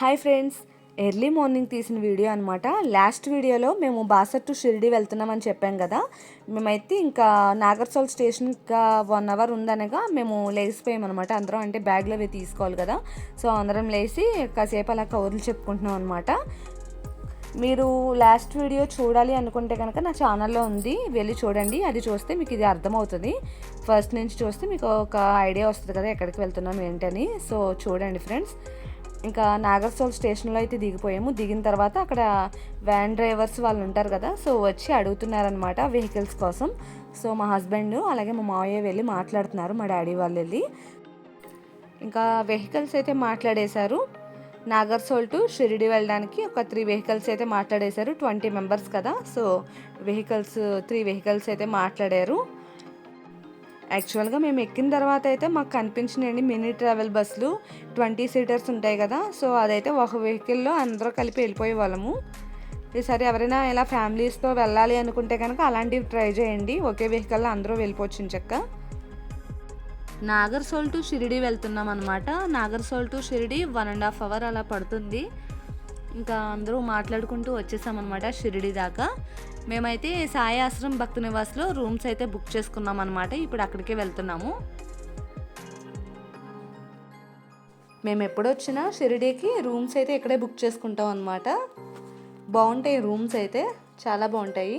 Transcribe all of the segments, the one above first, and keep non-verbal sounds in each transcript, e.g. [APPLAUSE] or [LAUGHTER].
Hi friends. Early morning తీసిన video అనమాట last వీడియోలో మేము బాసర్ టు షిరిడి వెళ్తున్నామని చెప్పాం కదా. మేమైతే ఇంకా నాగర్సోల్ స్టేషన్ ఇంకా వన్ అవర్ ఉందనగా మేము లేచిపోయాం అనమాట అందరం అంటే బ్యాగ్లో అవి తీసుకోవాలి కదా. సో అందరం లేచి కాసేపు అలా కౌరులు చెప్పుకుంటున్నాం అనమాట మీరు లాస్ట్ వీడియో చూడాలి అనుకుంటే కనుక నా ఛానల్లో ఉంది. వెళ్ళి చూడండి. అది చూస్తే మీకు ఇది అర్థమవుతుంది. ఫస్ట్ నుంచి చూస్తే మీకు ఒక ఐడియా వస్తుంది కదా ఎక్కడికి వెళ్తున్నాం ఏంటని. సో చూడండి ఫ్రెండ్స్. ఇంకా నాగర్సోల్ స్టేషన్లో అయితే దిగిపోయాము. దిగిన తర్వాత అక్కడ వ్యాన్ డ్రైవర్స్ వాళ్ళు ఉంటారు కదా సో వచ్చి అడుగుతున్నారనమాట వెహికల్స్ కోసం. సో మా హస్బెండ్ అలాగే మా మావయ్య వెళ్ళి మాట్లాడుతున్నారు మా డాడీ వాళ్ళు వెళ్ళి. ఇంకా వెహికల్స్ అయితే మాట్లాడేశారు. నాగర్సోల్ టు షిరిడి వెళ్ళడానికి ఒక త్రీ వెహికల్స్ అయితే మాట్లాడేశారు ట్వంటీ మెంబర్స్ కదా. సో వెహికల్స్ త్రీ వెహికల్స్ అయితే మాట్లాడారు. యాక్చువల్గా మేము ఎక్కిన తర్వాత అయితే మాకు కనిపించినండి మినీ ట్రావెల్ బస్సులు ట్వంటీ సీటర్స్ ఉంటాయి కదా. సో అదైతే ఒక వెహికల్లో అందరూ కలిపి వెళ్ళిపోయే వాళ్ళము. ఈసారి ఎవరైనా ఇలా ఫ్యామిలీస్తో వెళ్ళాలి అనుకుంటే కనుక అలాంటివి ట్రై చేయండి. ఒకే వెహికల్లో అందరూ వెళ్ళిపోవచ్చు చక్క. నాగర్సోల్ టు షిరిడి వెళ్తున్నాం అనమాట Nagarsol to Shirdi one and half hour అలా పడుతుంది. ఇంకా అందరూ మాట్లాడుకుంటూ వచ్చేసామన్నమాట షిరిడి దాకా. మేమైతే సాయి ఆశ్రమ్ భక్తి నివాస్లో రూమ్స్ అయితే బుక్ చేసుకున్నాం అనమాట ఇప్పుడు అక్కడికే వెళ్తున్నాము. మేము ఎప్పుడొచ్చినా షిరిడీకి రూమ్స్ అయితే ఇక్కడే బుక్ చేసుకుంటాం అనమాట బాగుంటాయి రూమ్స్ అయితే. చాలా బాగుంటాయి.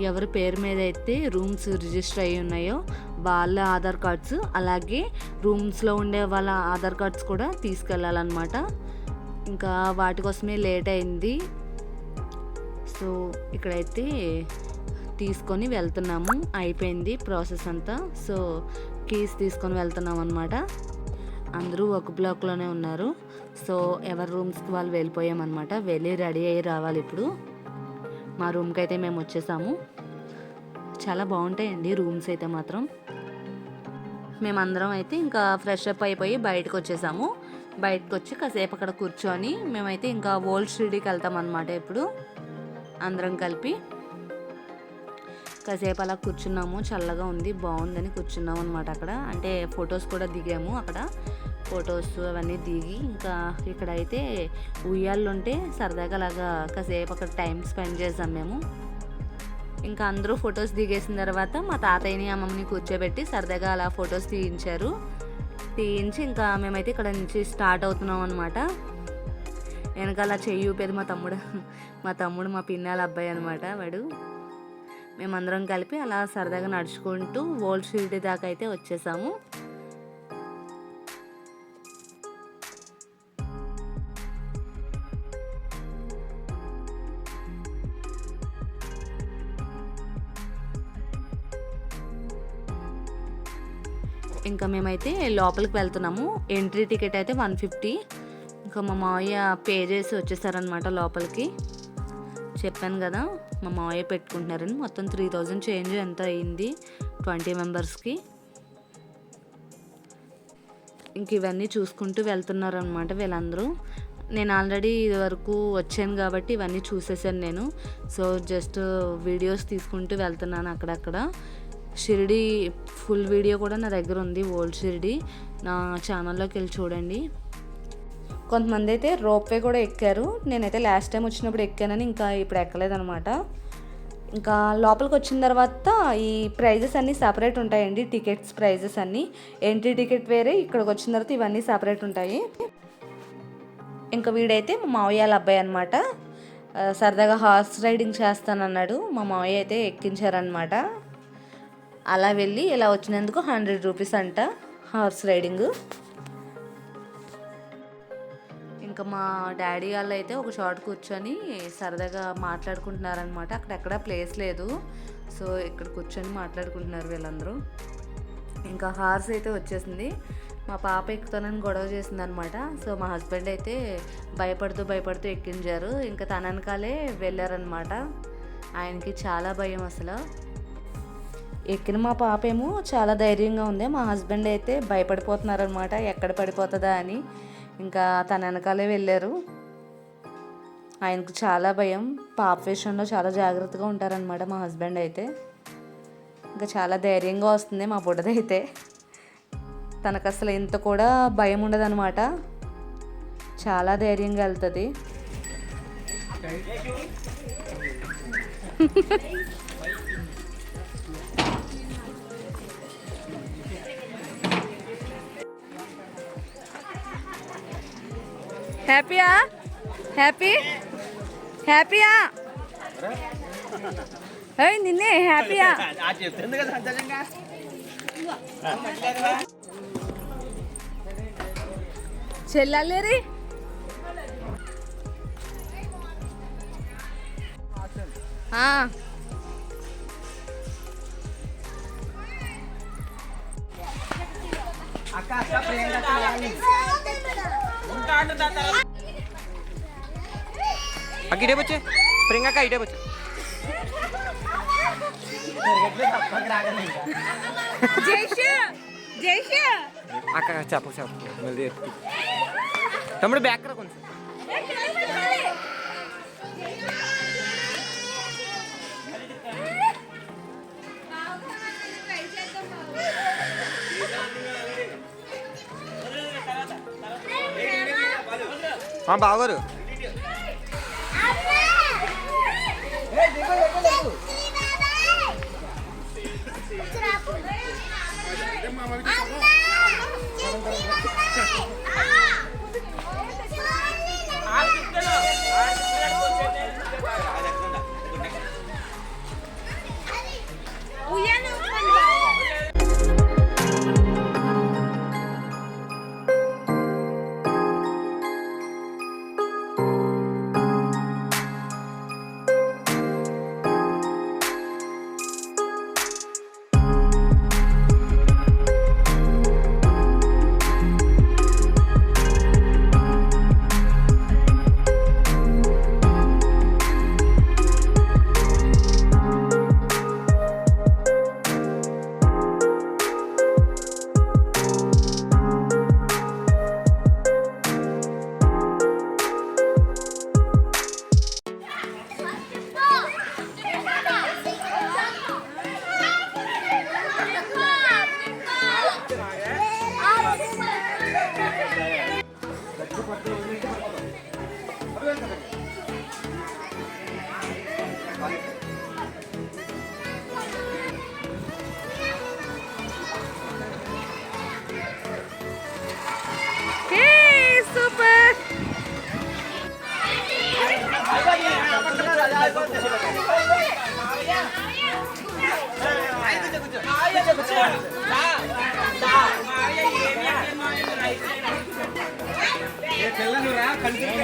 ఎవరి పేరు మీద అయితే రూమ్స్ రిజిస్టర్ అయ్యి ఉన్నాయో వాళ్ళ ఆధార్ కార్డ్స్ అలాగే రూమ్స్లో ఉండే వాళ్ళ ఆధార్ కార్డ్స్ కూడా తీసుకెళ్ళాలన్నమాట. ఇంకా వాటి కోసమే లేట్ అయింది. సో ఇక్కడైతే తీసుకొని వెళ్తున్నాము. అయిపోయింది ప్రాసెస్ అంతా. సో కీస్ తీసుకొని వెళ్తున్నాం అనమాట అందరూ ఒక బ్లాక్లోనే ఉన్నారు. సో ఎవరి రూమ్స్కి వాళ్ళు వెళ్ళిపోయామన్నమాట. వెళ్ళి రెడీ అయ్యి రావాలి ఇప్పుడు. మా రూమ్కి అయితే మేము వచ్చేసాము. చాలా బాగుంటాయండి రూమ్స్ అయితే మాత్రం. మేమందరం అయితే ఇంకా ఫ్రెష్ అప్ అయిపోయి బయటకు వచ్చేసాము. బయటకు వచ్చి కాసేపు అక్కడ కూర్చొని మేమైతే ఇంకా ఓల్డ్ షిరిడీకి వెళ్తాం అనమాట ఇప్పుడు. అందరం కలిపి. కాసేపు అలా కూర్చున్నాము. చల్లగా ఉంది బాగుందని కూర్చున్నాము అనమాట అక్కడ. అంటే ఫొటోస్ కూడా దిగాము అక్కడ. ఫొటోస్ అవన్నీ దిగి ఇంకా ఇక్కడైతే ఉయ్యాళ్ళు ఉంటే సరదాగా అలాగా కాసేపు అక్కడ టైం స్పెండ్ చేసాం మేము. ఇంకా అందరూ ఫొటోస్ దిగేసిన తర్వాత మా తాతయ్యని అమ్మమ్మని కూర్చోబెట్టి సరదాగా అలా ఫొటోస్ తీయించారు. తీయించి ఇంకా మేమైతే ఇక్కడ నుంచి స్టార్ట్ అవుతున్నాం అనమాట వెనకాల చెయ్యి ఊపేది మా తమ్ముడు. మా తమ్ముడు మా పిన్నాల అబ్బాయి అనమాట వాడు. మేమందరం కలిపి అలా సరదాగా నడుచుకుంటూ ఓల్డ్ షిరిడి దాకా అయితే వచ్చేసాము. ఇంకా మేమైతే లోపలికి వెళ్తున్నాము. ఎంట్రీ టికెట్ అయితే వన్ ఫిఫ్టీ ఇంకా మా మావయ్య పే చేసి వచ్చేసారనమాట లోపలికి. చెప్పాను కదా మా మావయ్య పెట్టుకుంటున్నారని. మొత్తం త్రీ థౌజండ్ చేంజ్ ఎంత అయింది? ట్వంటీ మెంబర్స్కి ఇంక ఇవన్నీ చూసుకుంటూ వెళ్తున్నారనమాట వీళ్ళందరూ. నేను ఆల్రెడీ వరకు వచ్చాను కాబట్టి ఇవన్నీ చూసేసాను నేను. సో జస్ట్ వీడియోస్ తీసుకుంటూ వెళ్తున్నాను అక్కడక్కడ. షిరిడి ఫుల్ వీడియో కూడా నా దగ్గర ఉంది ఓల్డ్ షిరిడి. నా ఛానల్లోకి వెళ్ళి చూడండి. కొంతమంది అయితే రోప్వే కూడా ఎక్కారు. నేనైతే లాస్ట్ టైం వచ్చినప్పుడు ఎక్కానని ఇంకా ఇప్పుడు ఎక్కలేదనమాట ఇంకా లోపలికి వచ్చిన తర్వాత ఈ ప్రైజెస్ అన్నీ సపరేట్ ఉంటాయండి టికెట్స్ ప్రైజెస్ అన్నీ. ఎంట్రీ టికెట్ వేరే ఇక్కడికి వచ్చిన తర్వాత ఇవన్నీ సపరేట్ ఉంటాయి. ఇంకా వీడైతే మా మావయ్యాల అబ్బాయి అనమాట సరదాగా హార్స్ రైడింగ్ చేస్తానన్నాడు. మా మావయ్య అయితే ఎక్కించారనమాట అలా వెళ్ళి ఇలా వచ్చినందుకు హండ్రెడ్ రూపీస్ అంట హార్స్ రైడింగ్. ఇంకా మా డాడీ వాళ్ళు అయితే ఒక షార్ట్ కూర్చొని సరదాగా మాట్లాడుకుంటున్నారనమాట అక్కడెక్కడ ప్లేస్ లేదు. సో ఇక్కడ కూర్చొని మాట్లాడుకుంటున్నారు వీళ్ళందరూ. ఇంకా హార్స్ అయితే వచ్చేసింది. మా పాప ఎక్కుతానని గొడవ చేసింది అనమాట సో మా హస్బెండ్ అయితే భయపడుతూ భయపడుతూ ఎక్కించారు. ఇంకా తననకాలే వెళ్ళారనమాట ఆయనకి చాలా భయం అసలు. ఎక్కిన మా పాప ఏమో చాలా ధైర్యంగా ఉంది. మా హస్బెండ్ అయితే భయపడిపోతున్నారనమాట ఎక్కడ పడిపోతుందా అని. ఇంకా తన వెనకాలే వెళ్ళారు. ఆయనకు చాలా భయం. పాప విషయంలో చాలా జాగ్రత్తగా ఉంటారనమాట మా హస్బెండ్ అయితే. ఇంకా చాలా ధైర్యంగా వస్తుంది మా బుడ్డదైతే. తనకు అసలు ఇంత కూడా భయం ఉండదన్నమాట. చాలా ధైర్యంగా వెళ్తుంది. [LAUGHS] హ్యాపీయా? హ్యాపీ? హ్యాపీయా? ఏయ్ నిన్నే హ్యాపీయా? ఆ. చెప్తుంది అక్క అక్క ప్రియాంక అక్క రావాలి. అక్క ఇటే వచ్చే ప్రియాంక అక్క ఇటే వచ్చే తిరగట్లే తప్పక రాగలను ఇంకా. అక్క చెప్పు చెప్పు మళ్ళీ ఎత్తుకు. తమ్ముడు బ్యాక్ రా కొంచెం ఆ, బావగారు Hey,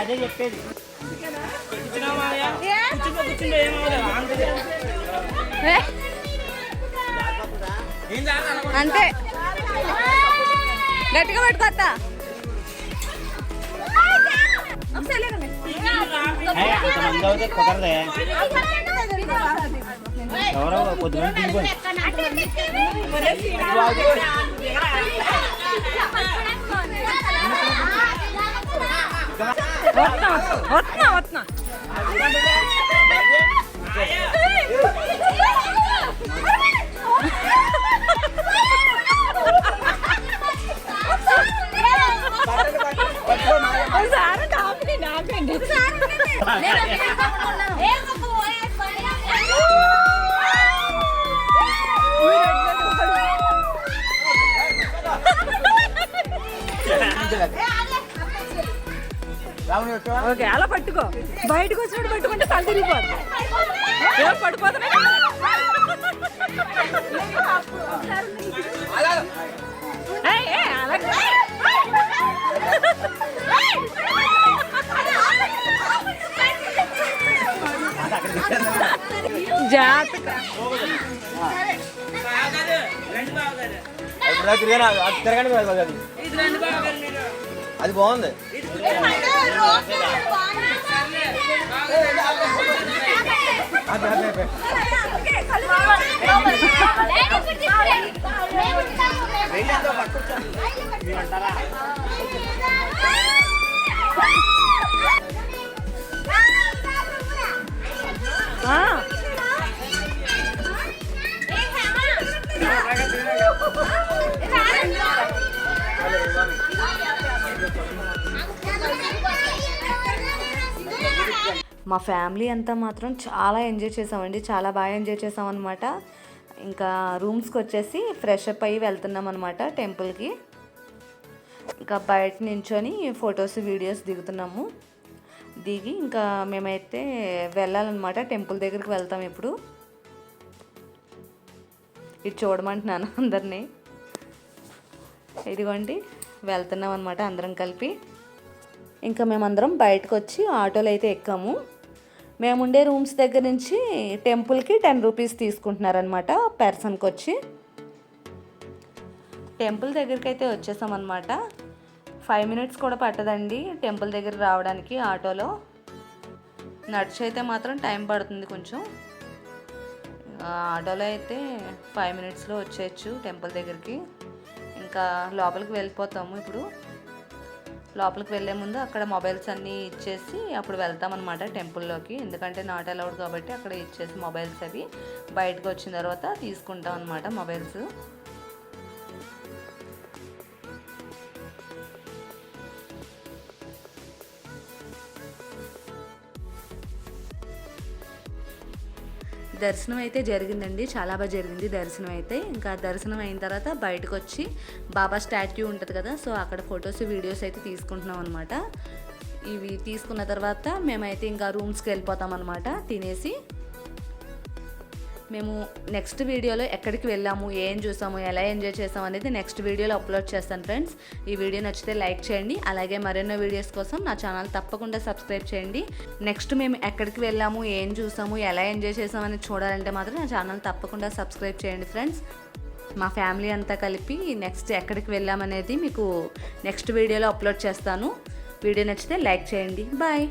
అదే చెప్పేది ఏ? అంతే గట్టిగా పట్టుకోత్తా ఒకసారి లేకండి. అంతమంది అవుతే కుదరదే ఎవరో కొద్దిమంది దిగిపోయి వస్తున్నా వస్తున్నా వస్తున్నా ఓకే అలా పట్టుకో. బయటకు వచ్చినప్పుడు పట్టుకుంటే తల తిరిగిపోద్ది ఏం పడిపోతున్నా ఏయ్, ఏయ్, అలా తిరగనా అది తిరగండి అది అది. అది బాగుంది అది మా ఫ్యామిలీ అంతా మాత్రం చాలా ఎంజాయ్ చేసామండి. చాలా బాగా ఎంజాయ్ చేసామన్నమాట. ఇంకా రూమ్స్కి వచ్చేసి ఫ్రెష్ అప్ అయ్యి వెళ్తున్నాం అనమాట టెంపుల్కి. ఇంకా బయట నించొని ఫొటోస్ వీడియోస్ దిగుతున్నాము. దిగి ఇంకా మేమైతే వెళ్ళాలన్నమాట. టెంపుల్ దగ్గరికి వెళ్తాం ఇప్పుడు. ఇది చూడమంటున్నాను అందరినీ. ఇదిగోండి వెళ్తున్నాం అనమాట అందరం కలిపి. ఇంకా మేమందరం బయటకు వచ్చి ఆటోలో అయితే ఎక్కాము. మేముండే రూమ్స్ దగ్గర నుంచి టెంపుల్కి టెన్ రూపీస్ తీసుకుంటున్నారనమాట పర్సన్కి వచ్చి టెంపుల్ దగ్గరికి అయితే వచ్చేసామన్నమాట. ఫైవ్ మినిట్స్ కూడా పట్టదండి టెంపుల్ దగ్గర రావడానికి ఆటోలో. నడిచి అయితే మాత్రం టైం పడుతుంది కొంచెం. ఆటోలో అయితే ఫైవ్ మినిట్స్లో వచ్చేయచ్చు టెంపుల్ దగ్గరికి. ఇంకా లోపలికి వెళ్ళిపోతాము ఇప్పుడు. లోపలికి వెళ్ళే ముందు అక్కడ మొబైల్స్ అన్నీ ఇచ్చేసి అప్పుడు వెళ్తామన్నమాట టెంపుల్లోకి. ఎందుకంటే నాట్ అలౌడ్ కాబట్టి అక్కడ ఇచ్చేసి మొబైల్స్ అవి బయటకు వచ్చిన తర్వాత తీసుకుంటాం అనమాట మొబైల్స్. దర్శనం అయితే జరిగిందండి. చాలా బాగా జరిగింది దర్శనం అయితే. ఇంకా దర్శనం అయిన తర్వాత బయటకు వచ్చి బాబా స్టాట్యూ ఉంటుంది కదా సో అక్కడ ఫొటోస్ వీడియోస్ అయితే తీసుకుంటున్నాం అనమాట ఇవి తీసుకున్న తర్వాత మేమైతే ఇంకా రూమ్స్కి వెళ్ళిపోతాం అనమాట తినేసి మేము నెక్స్ట్ వీడియోలో ఎక్కడికి వెళ్ళాము ఏం చూసాము ఎలా ఎంజాయ్ చేసాము అనేది నెక్స్ట్ వీడియోలో అప్లోడ్ చేస్తాను ఫ్రెండ్స్ ఈ వీడియో నచ్చితే లైక్ చేయండి అలాగే మరెన్నో వీడియోస్ కోసం నా ఛానల్ తప్పకుండా సబ్స్క్రైబ్ చేయండి. నెక్స్ట్ మేము ఎక్కడికి వెళ్ళాము ఏం చూసాము ఎలా ఎంజాయ్ చేసామని చూడాలంటే మాత్రం నా ఛానల్ తప్పకుండా సబ్స్క్రైబ్ చేయండి ఫ్రెండ్స్ మా ఫ్యామిలీ అంతా కలిపి నెక్స్ట్ ఎక్కడికి వెళ్ళామనేది మీకు నెక్స్ట్ వీడియోలో అప్లోడ్ చేస్తాను. వీడియో నచ్చితే లైక్ చేయండి. బాయ్